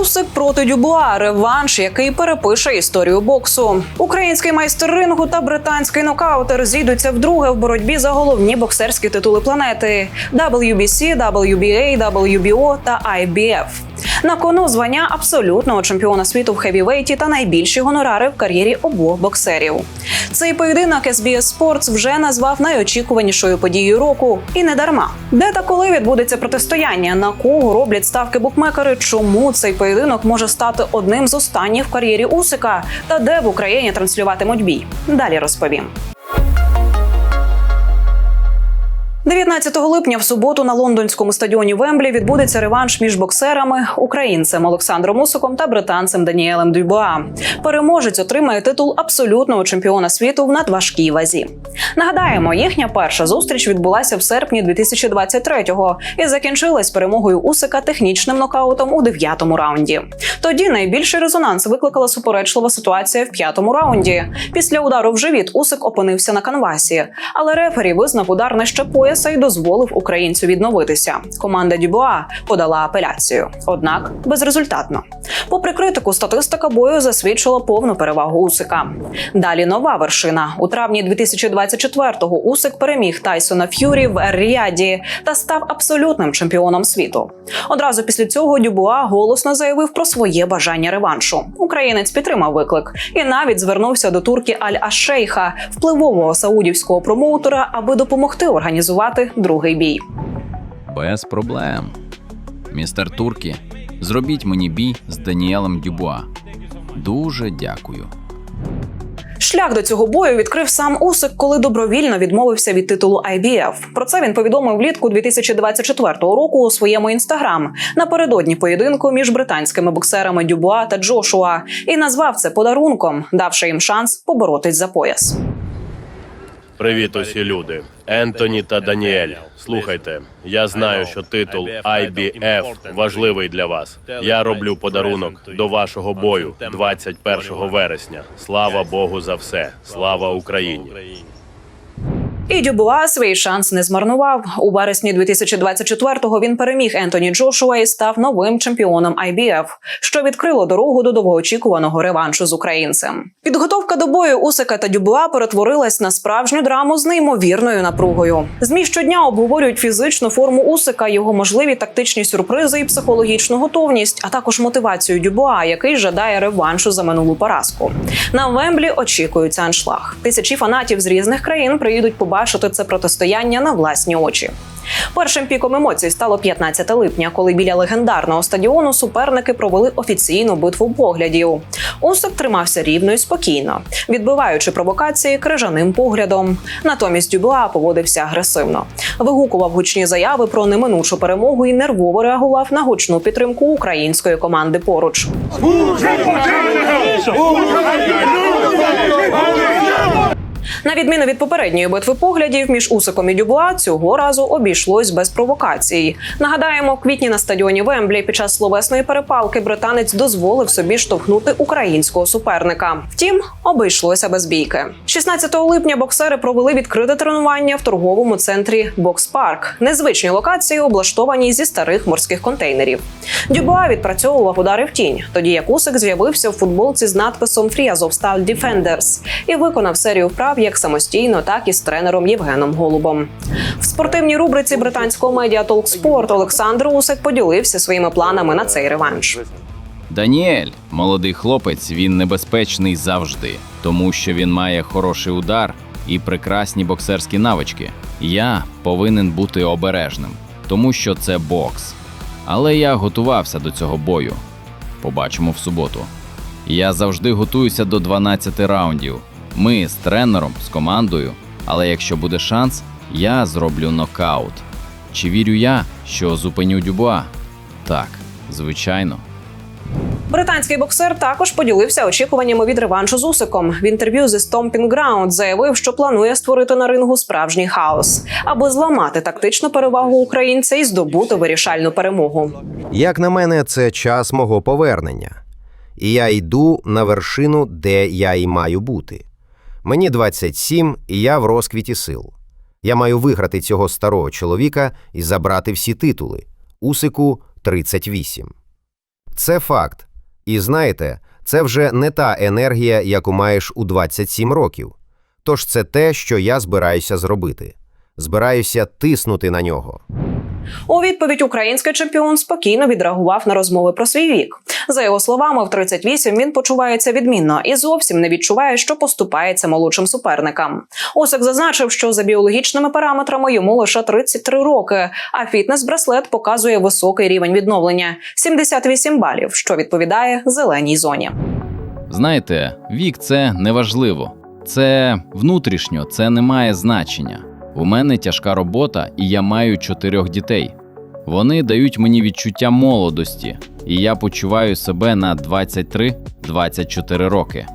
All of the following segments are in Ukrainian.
Усик проти Дюбуа реванш, який перепише історію боксу. Український майстер рингу та британський нокаутер зійдуться вдруге в боротьбі за головні боксерські титули планети WBC, WBA, WBO та IBF. На кону звання абсолютного чемпіона світу в хевівейті та найбільші гонорари в кар'єрі обох боксерів. Цей поєдинок SBS Sports вже назвав найочікуванішою подією року, і не дарма. Де та коли відбудеться протистояння? На кого роблять ставки букмекери? Чому цей поєдинок може стати одним з останніх в кар'єрі Усика? Та де в Україні транслюватимуть бій? Далі розповім. 19 липня в суботу на лондонському стадіоні Вемблі відбудеться реванш між боксерами українцем Олександром Усиком та британцем Даніелем Дюбуа. Переможець отримає титул абсолютного чемпіона світу в надважкій вазі. Нагадаємо, їхня перша зустріч відбулася в серпні 2023-го і закінчилась перемогою Усика технічним нокаутом у дев'ятому раунді. Тоді найбільший резонанс викликала суперечлива ситуація в п'ятому раунді. Після удару в живіт Усик опинився на канвасі, але рефері визнав удар нижче і дозволив українцю відновитися. Команда Дюбуа подала апеляцію, однак безрезультатно. Попри критику, статистика бою засвідчила повну перевагу Усика. Далі нова вершина у травні 2024-го Усик переміг Тайсона Ф'юрі в Ер-Ріаді та став абсолютним чемпіоном світу. Одразу після цього Дюбуа голосно заявив про своє бажання реваншу. Українець підтримав виклик і навіть звернувся до турки Аль Ашейха, впливового саудівського промоутера, аби допомогти організувати другий бій. Без проблем. Містер Туркі, зробіть мені бій з Даніелем Дюбуа. Дуже дякую. Шлях до цього бою відкрив сам Усик, коли добровільно відмовився від титулу IBF. Про це він повідомив влітку 2024 року у своєму інстаграм напередодні поєдинку між британськими боксерами Дюбуа та Джошуа і назвав це подарунком, давши їм шанс поборотись за пояс. Привіт, усі люди. Ентоні та Даніель. Слухайте, я знаю, що титул IBF важливий для вас. Я роблю подарунок до вашого бою 21 вересня. Слава Богу за все. Слава Україні. І Дюбуа свій шанс не змарнував. У вересні 2024-го він переміг Ентоні Джошуа і став новим чемпіоном IBF, що відкрило дорогу до довгоочікуваного реваншу з українцем. Підготовка до бою Усика та Дюбуа перетворилась на справжню драму з неймовірною напругою. Змі щодня обговорюють фізичну форму Усика, його можливі тактичні сюрпризи і психологічну готовність, а також мотивацію Дюбуа, який жадає реваншу за минулу поразку. На Вемблі очікується аншлаг. Тисячі фанатів з різних країн приїдуть побачити це протистояння на власні очі. Першим піком емоцій стало 15 липня, коли біля легендарного стадіону суперники провели офіційну битву поглядів. Усик тримався рівно і спокійно, відбиваючи провокації крижаним поглядом. Натомість Дюбуа поводився агресивно, вигукував гучні заяви про неминучу перемогу і нервово реагував на гучну підтримку української команди поруч. На відміну від попередньої битви поглядів між Усиком і Дюбуа цього разу обійшлось без провокацій. Нагадаємо, в квітні на стадіоні Вемблі під час словесної перепалки британець дозволив собі штовхнути українського суперника. Втім, обійшлося без бійки. 16 липня боксери провели відкрите тренування в торговому центрі Бокс Парк. Незвичні локації облаштовані зі старих морських контейнерів. Дюбуа відпрацьовував удари в тінь, тоді як Усик з'явився в футболці з надписом Free Azovstal Defenders і виконав серію вправ як самостійно, так і з тренером Євгеном Голубом. В спортивній рубриці британського медіа Sport Олександр Усик поділився своїми планами на цей реванш. Даніель, молодий хлопець, він небезпечний завжди, тому що він має хороший удар і прекрасні боксерські навички. Я повинен бути обережним, тому що це бокс. Але я готувався до цього бою. Побачимо в суботу. Я завжди готуюся до 12 раундів. Ми з тренером, з командою. Але якщо буде шанс, я зроблю нокаут. Чи вірю я, що зупиню Дюбуа? Так, звичайно. Британський боксер також поділився очікуваннями від реваншу з Усиком. В інтерв'ю зі Stomping Ground заявив, що планує створити на рингу справжній хаос, аби зламати тактичну перевагу українця і здобути вирішальну перемогу. Як на мене, це час мого повернення. І я йду на вершину, де я і маю бути. Мені 27, і я в розквіті сил. Я маю виграти цього старого чоловіка і забрати всі титули. Усику 38. Це факт. І знаєте, це вже не та енергія, яку маєш у 27 років. Тож це те, що я збираюся зробити. Збираюся тиснути на нього. У відповідь український чемпіон спокійно відреагував на розмови про свій вік. За його словами, в 38 він почувається відмінно і зовсім не відчуває, що поступається молодшим суперникам. Осик зазначив, що за біологічними параметрами йому лише 33 роки, а фітнес-браслет показує високий рівень відновлення 78 балів, що відповідає зеленій зоні. Знаєте, вік це неважливо. Це внутрішньо, це не має значення. У мене тяжка робота, і я маю чотирьох дітей. Вони дають мені відчуття молодості, і я почуваю себе на 23-24 роки.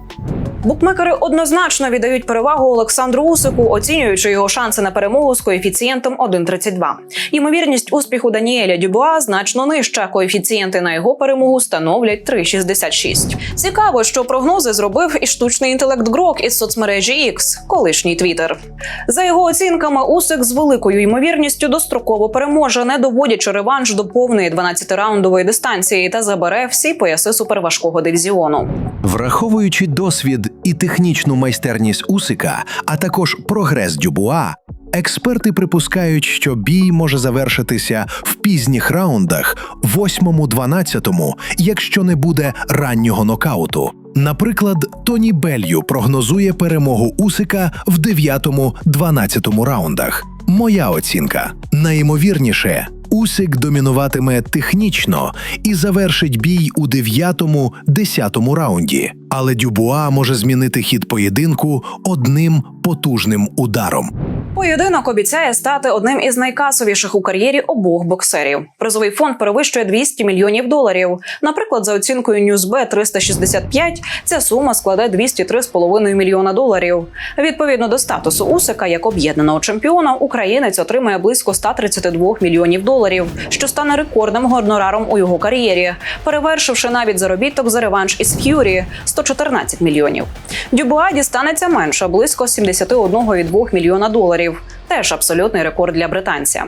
Букмекери однозначно віддають перевагу Олександру Усику, оцінюючи його шанси на перемогу з коефіцієнтом 1,32. Ймовірність успіху Даніеля Дюбуа значно нижча. Коефіцієнти на його перемогу становлять 3,66. Цікаво, що прогнози зробив і штучний інтелект Грок із соцмережі X, колишній Твіттер. За його оцінками, Усик з великою ймовірністю достроково переможе, не доводячи реванш до повної 12-раундової дистанції та забере всі пояси суперважкого дивізіону. Враховуючи досвід і технічну майстерність Усика, а також прогрес Дюбуа, експерти припускають, що бій може завершитися в пізніх раундах, 8-12, якщо не буде раннього нокауту. Наприклад, Тоні Белью прогнозує перемогу Усика в 9-12 раундах. Моя оцінка найімовірніше. Усик домінуватиме технічно і завершить бій у 9-10 раунді, але Дюбуа може змінити хід поєдинку одним потужним ударом. Поєдинок обіцяє стати одним із найкасовіших у кар'єрі обох боксерів. Призовий фонд перевищує 200 мільйонів доларів. Наприклад, за оцінкою Newsbet 365 ця сума складе 203,5 мільйона доларів. Відповідно до статусу Усика як об'єднаного чемпіона, українець отримає близько 132 мільйонів доларів, що стане рекордним гонораром у його кар'єрі, перевершивши навіть заробіток за реванш із Ф'юрі 114 мільйонів. Дюбуа дістанеться менше близько 71,2 мільйона доларів. Теж абсолютний рекорд для британця.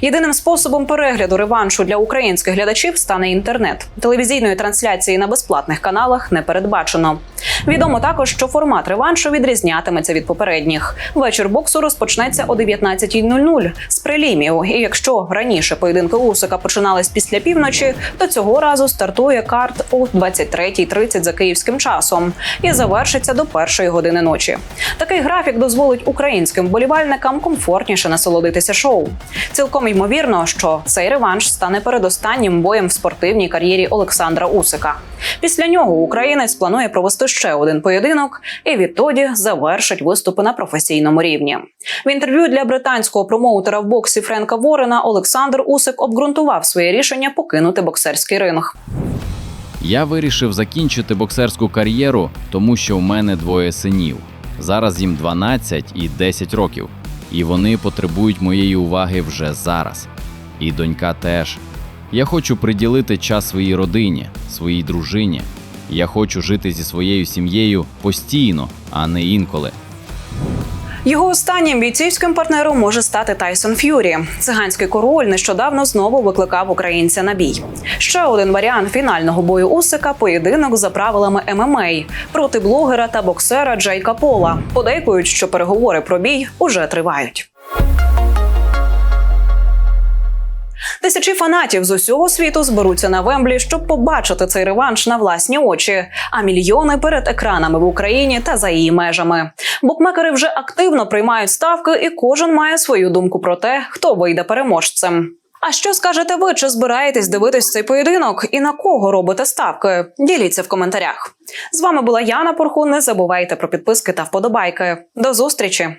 Єдиним способом перегляду реваншу для українських глядачів стане інтернет. Телевізійної трансляції на безплатних каналах не передбачено. Відомо також, що формат реваншу відрізнятиметься від попередніх. Вечір боксу розпочнеться о 19.00 з прелімів. І якщо раніше поєдинки Усика починались після півночі, то цього разу стартує карт о 23.30 за київським часом і завершиться до першої години ночі. Такий графік дозволить українським вболівальникам комфортніше насолодитися шоу. Цілком ймовірно, що цей реванш стане передостаннім боєм в спортивній кар'єрі Олександра Усика. Після нього українець планує провести ще один поєдинок і відтоді завершить виступи на професійному рівні. В інтерв'ю для британського промоутера в боксі Френка Ворена Олександр Усик обґрунтував своє рішення покинути боксерський ринг. Я вирішив закінчити боксерську кар'єру, тому що в мене двоє синів. Зараз їм 12 і 10 років, і вони потребують моєї уваги вже зараз. І донька теж. Я хочу приділити час своїй родині, своїй дружині. Я хочу жити зі своєю сім'єю постійно, а не інколи. Його останнім бійцівським партнером може стати Тайсон Ф'юрі. Циганський король нещодавно знову викликав українця на бій. Ще один варіант фінального бою Усика поєдинок за правилами ММА проти блогера та боксера Джейка Пола. Подейкують, що переговори про бій уже тривають. Тисячі фанатів з усього світу зберуться на Вемблі, щоб побачити цей реванш на власні очі. А мільйони перед екранами в Україні та за її межами. Букмекери вже активно приймають ставки, і кожен має свою думку про те, хто вийде переможцем. А що скажете ви? Чи збираєтесь дивитись цей поєдинок? І на кого робите ставки? Діліться в коментарях. З вами була Яна Порхун. Не забувайте про підписки та вподобайки. До зустрічі!